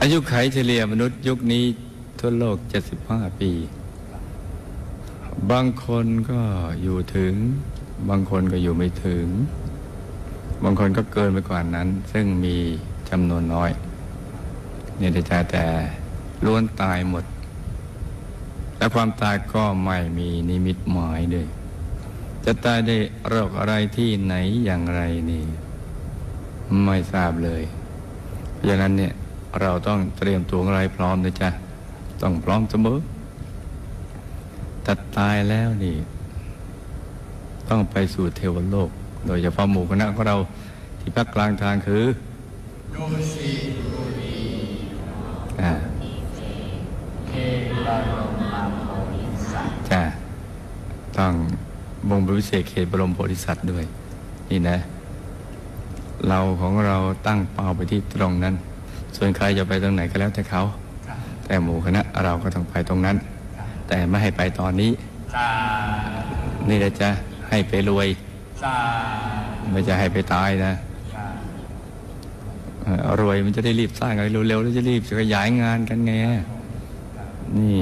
อายุไขเฉลี่ยมนุษย์ยุคนี้ทั่วโลก 75 ปี บางคนก็อยู่ถึง บางคนก็อยู่ไม่ถึง บางคนก็เกินไปกว่านั้น ซึ่งมีจำนวนน้อย เนี่ยแต่จะแต่ล้วนตายหมด และความตายก็ไม่มีนิมิตหมายด้วย จะตายได้โรคอะไรที่ไหนอย่างไรนี่ ไม่ทราบเลย เพราะฉะนั้นเนี่ย เราต้องเตรียมตัวอะไรพร้อมนะจ๊ะ ต้องพร้อมเสมอแต่ตายแล้วนี่ ต้องไปสู่เทวโลก โดยเฉพาะหมู่คณะของเราที่พักกลางทางคืออ่าจ้ะต้องบงบวิเศษเขตบรมโพธิสัตว์ด้วย นี่นะ เราของเราตั้งเป้าไปที่ตรงนั้น ส่วนใครจะไปตรงไหนก็แล้วแต่เขา แต่หมู่คณะเราก็ต้องไปตรงนั้น แต่ไม่ให้ไปตอนนี้ นี่แหละจะให้ไปรวย ไม่จะให้ไปตายนะรวยมันจะได้รีบสร้างอะไรเร็วๆแล้วจะรีบขยายงานกันไงนี่